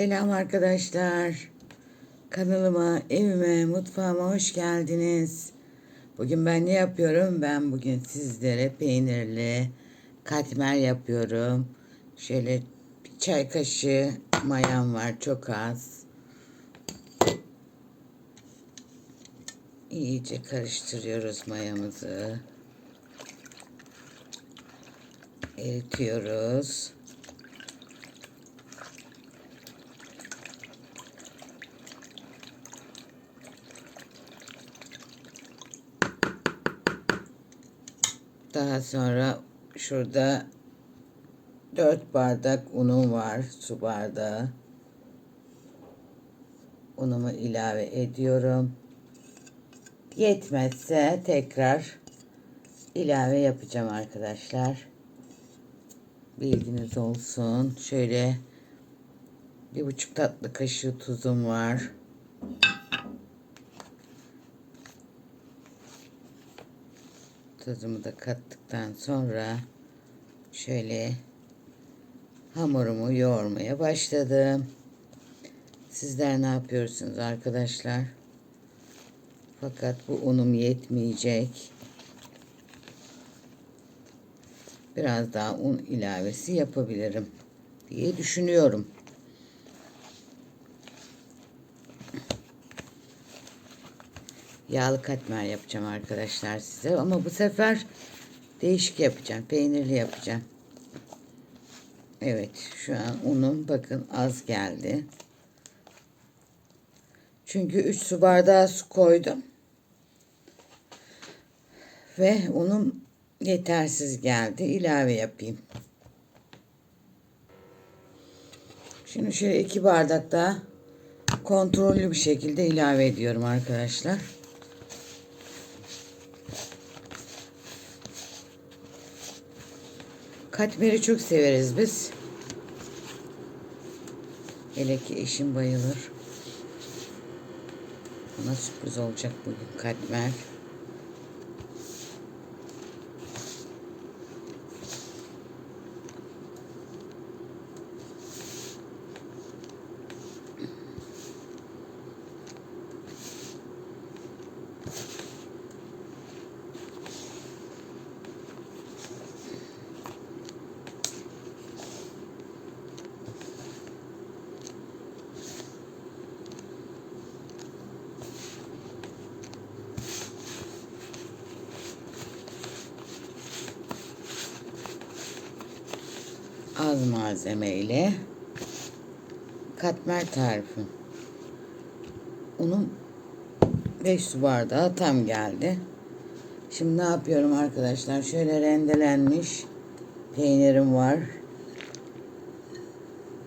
Selam arkadaşlar. Kanalıma, evime, mutfağıma hoş geldiniz. Bugün ben ne yapıyorum? Ben bugün sizlere peynirli katmer yapıyorum. Şöyle bir çay kaşığı mayam var çok az. İyice karıştırıyoruz mayamızı. Eritiyoruz. Daha sonra şurada 4 bardak unum var. Su bardağı. Unumu ilave ediyorum. Yetmezse tekrar ilave yapacağım arkadaşlar. Bilginiz olsun. Şöyle bir buçuk tatlı kaşığı tuzum var. Tuzumu da kattıktan sonra şöyle hamurumu yoğurmaya başladım. Sizler ne yapıyorsunuz arkadaşlar? Fakat bu unum yetmeyecek. Biraz daha un ilavesi yapabilirim diye düşünüyorum. Yağlı katmer yapacağım arkadaşlar size ama bu sefer değişik yapacağım. Peynirli yapacağım. Evet şu an unum bakın az geldi. Çünkü 3 su bardağı su koydum. Ve unum yetersiz geldi. İlave yapayım. Şimdi şöyle 2 bardak daha kontrollü bir şekilde ilave ediyorum arkadaşlar. Katmeri çok severiz biz. Hele ki eşim bayılır. Ona sürpriz olacak bugün katmer. Az malzemeyle katmer tarifi. Unum 5 su bardağı tam geldi. Şimdi ne yapıyorum arkadaşlar? Şöyle rendelenmiş peynirim var.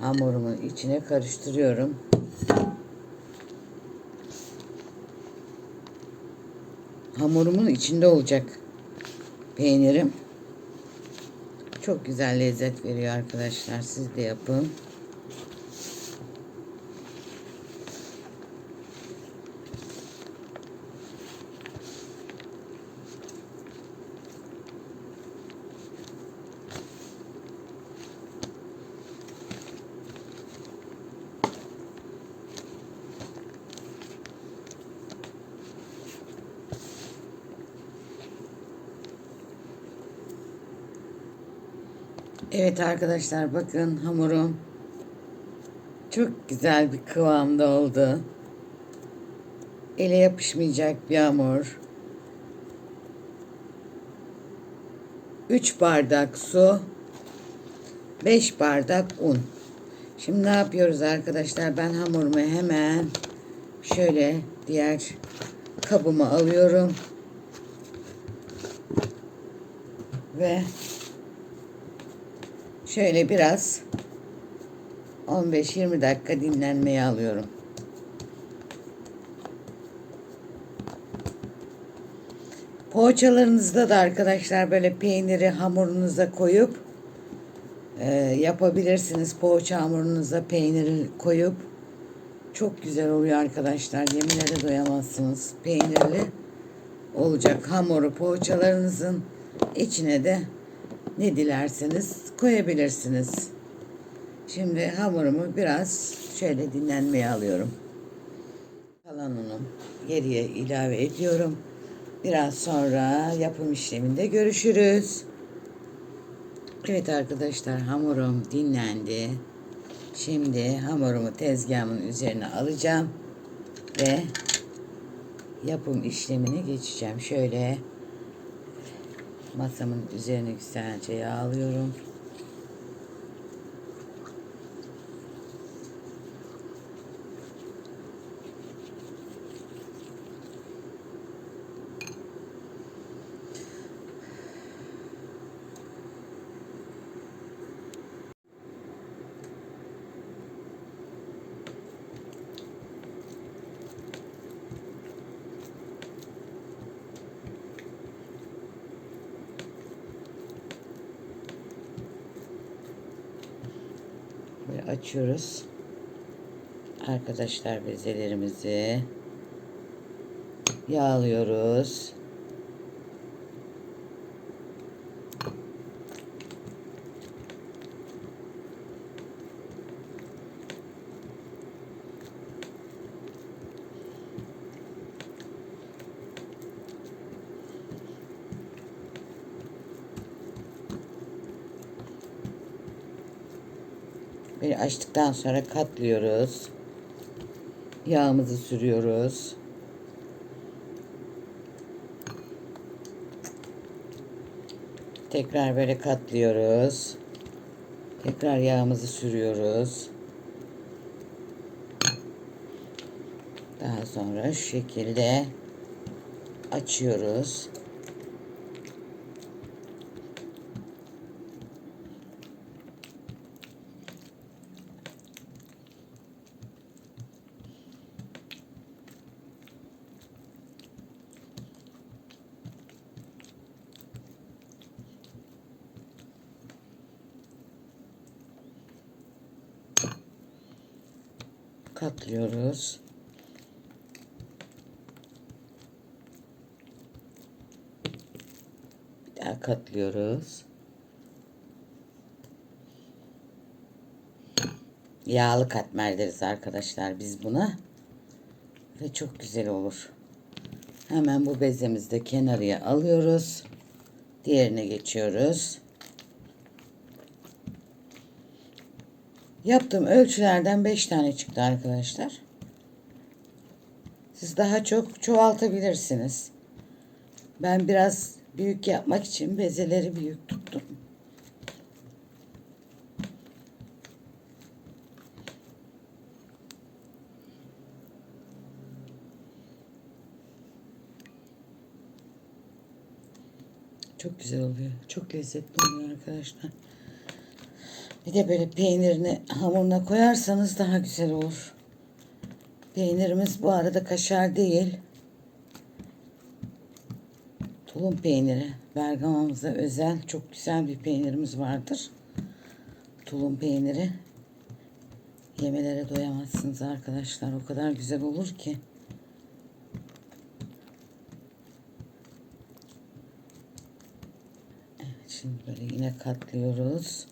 Hamurumun içine karıştırıyorum. Hamurumun içinde olacak peynirim. Çok güzel lezzet veriyor arkadaşlar. Siz de yapın. Evet arkadaşlar bakın hamurum çok güzel bir kıvamda oldu. Ele yapışmayacak bir hamur. 3 bardak su, 5 bardak un. Şimdi ne yapıyoruz arkadaşlar? Ben hamurumu hemen şöyle diğer kabıma alıyorum. Ve Şöyle biraz 15-20 dakika dinlenmeye alıyorum. Poğaçalarınızda da arkadaşlar böyle peyniri hamurunuza koyup e, yapabilirsiniz. Poğaça hamurunuza peyniri koyup çok güzel oluyor arkadaşlar. Yeminlere doyamazsınız. Peynirli olacak hamuru poğaçalarınızın içine de ne dilerseniz koyabilirsiniz. Şimdi hamurumu biraz şöyle dinlenmeye alıyorum. Kalan unu geriye ilave ediyorum. Biraz sonra yapım işleminde görüşürüz. Evet arkadaşlar hamurum dinlendi. Şimdi hamurumu tezgahımın üzerine alacağım ve yapım işlemine geçeceğim. Şöyle masamın üzerine güzelce yağlıyorum. Böyle açıyoruz. Arkadaşlar bezelerimizi yağlıyoruz. Açtıktan sonra katlıyoruz. Yağımızı sürüyoruz. Tekrar böyle katlıyoruz. Tekrar yağımızı sürüyoruz. Daha sonra şu şekilde açıyoruz. Katlıyoruz. Bir daha katlıyoruz. Yağlı katmer deriz arkadaşlar biz buna. Ve çok güzel olur. Hemen bu bezemizi de kenarıya alıyoruz. Diğerine geçiyoruz. Yaptığım ölçülerden 5 tane çıktı arkadaşlar. Siz daha çok çoğaltabilirsiniz. Ben biraz büyük yapmak için bezeleri büyük tuttum. Çok güzel oluyor. Çok lezzetli oluyor arkadaşlar. Bir de böyle peynirini hamuruna koyarsanız daha güzel olur. Peynirimiz bu arada kaşar değil. Tulum peyniri. Bergama'mıza özel çok güzel bir peynirimiz vardır. Tulum peyniri. Yemelere doyamazsınız arkadaşlar. O kadar güzel olur ki. Evet, şimdi böyle yine katlıyoruz.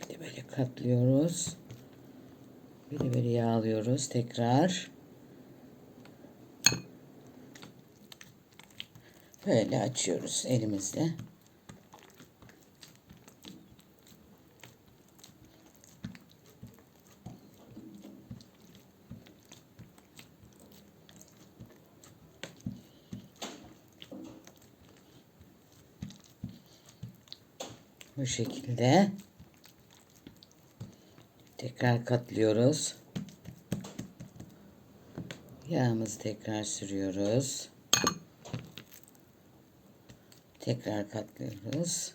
Bir de böyle katlıyoruz. Bir de böyle yağlıyoruz tekrar. Böyle açıyoruz elimizle. Bu şekilde tekrar katlıyoruz. Yağımızı tekrar sürüyoruz. Tekrar katlıyoruz.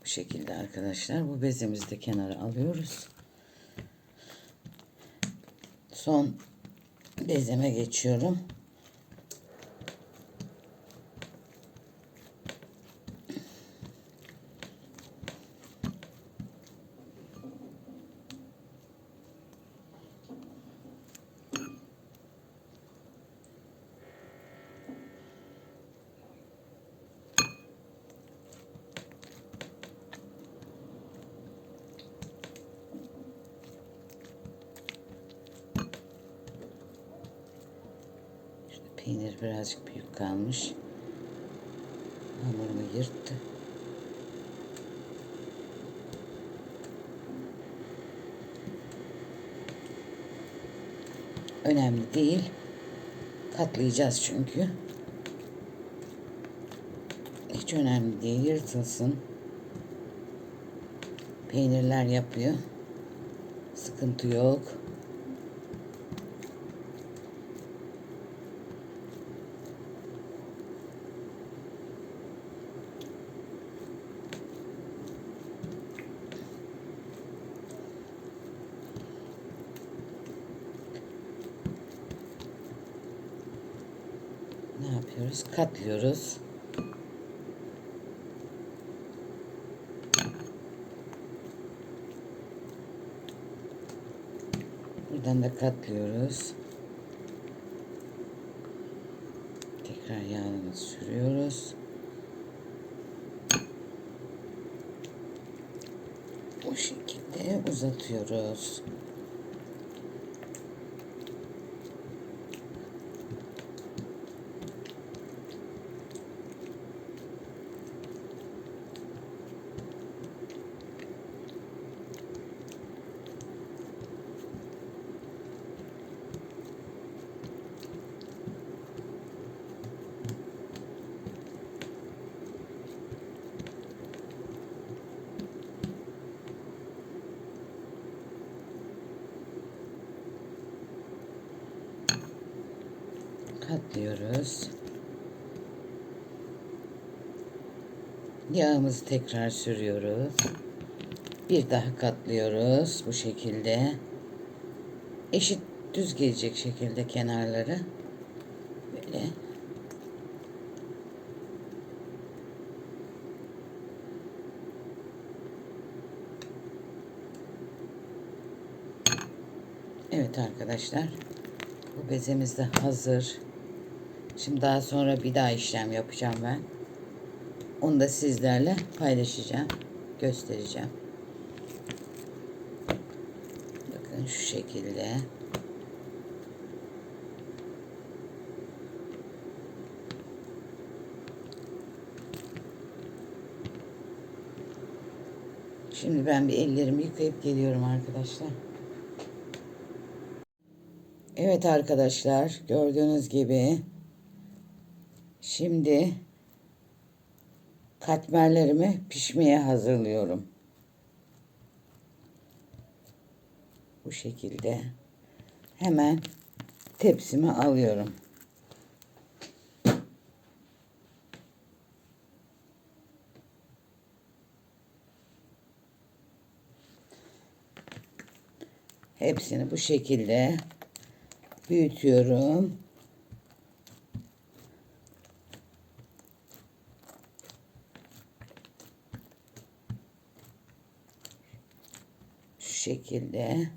Bu şekilde arkadaşlar bu bezimizi de kenara alıyoruz. Son bezeme geçiyorum. Peynir birazcık büyük kalmış. Hamurumu yırttı. Önemli değil. Katlayacağız çünkü. Hiç önemli değil. Yırtılsın. Peynirler yapıyor. Sıkıntı yok. Ne yapıyoruz? Katlıyoruz. Buradan da katlıyoruz. Tekrar yağını sürüyoruz. Bu şekilde uzatıyoruz. Katlıyoruz. Yağımızı tekrar sürüyoruz. Bir daha katlıyoruz bu şekilde. Eşit düz gelecek şekilde kenarları. Böyle. Evet arkadaşlar. Bu bezemiz de hazır. Şimdi daha sonra bir daha işlem yapacağım ben. Onu da sizlerle paylaşacağım. Göstereceğim. Bakın şu şekilde. Şimdi ben bir ellerimi yıkayıp geliyorum arkadaşlar. Evet arkadaşlar gördüğünüz gibi şimdi katmerlerimi pişmeye hazırlıyorum. Bu şekilde hemen tepsime alıyorum. Hepsini bu şekilde büyütüyorum. Şu şekilde.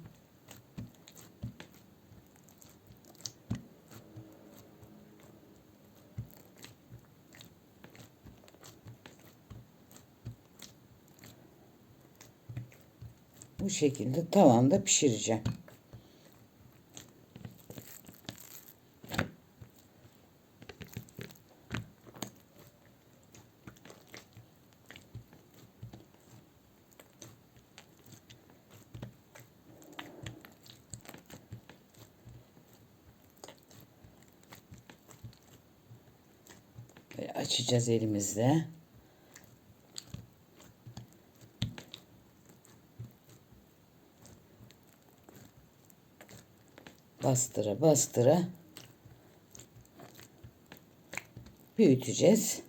Bu şekilde tavanda pişireceğim. Böyle açacağız elimizle. Bastıra bastıra büyüteceğiz.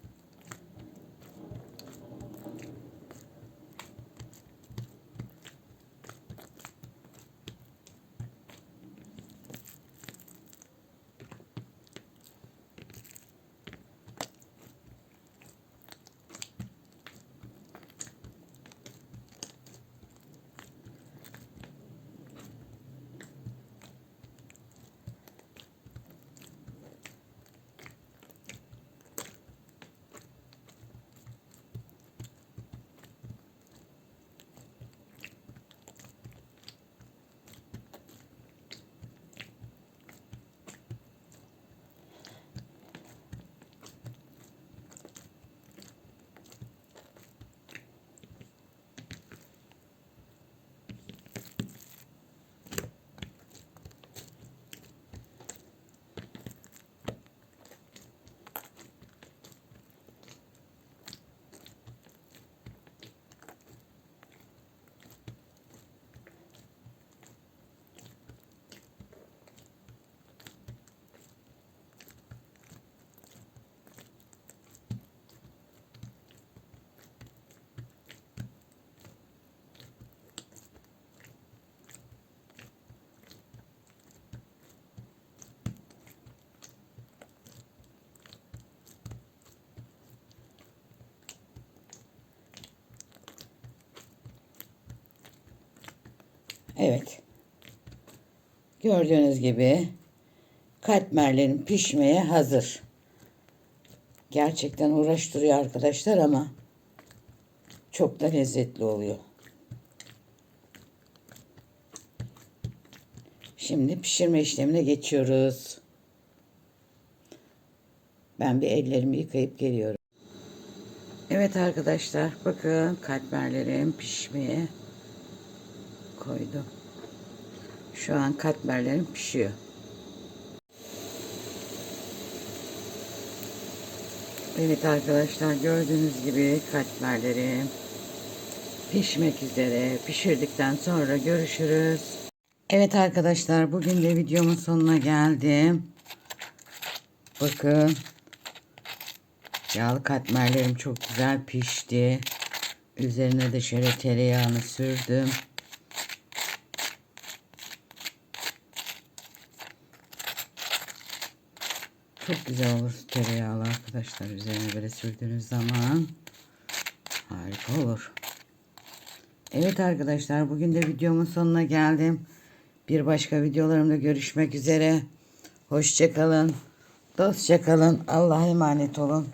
Evet. Gördüğünüz gibi katmerlerin pişmeye hazır. Gerçekten uğraştırıyor arkadaşlar ama çok da lezzetli oluyor. Şimdi pişirme işlemine geçiyoruz. Ben bir ellerimi yıkayıp geliyorum. Evet arkadaşlar bakın katmerlerim pişmeye koydum. Şu an katmerlerim pişiyor. Evet arkadaşlar gördüğünüz gibi katmerlerim pişmek üzere. Pişirdikten sonra görüşürüz. Evet arkadaşlar bugün de videomun sonuna geldim. Bakın yağlı katmerlerim çok güzel pişti. Üzerine de şöyle tereyağını sürdüm. Çok güzel olur tereyağlı arkadaşlar. Üzerine böyle sürdüğünüz zaman harika olur. Evet arkadaşlar bugün de videomun sonuna geldim. Bir başka videolarımda görüşmek üzere. Hoşçakalın. Dostça kalın. Allah'a emanet olun.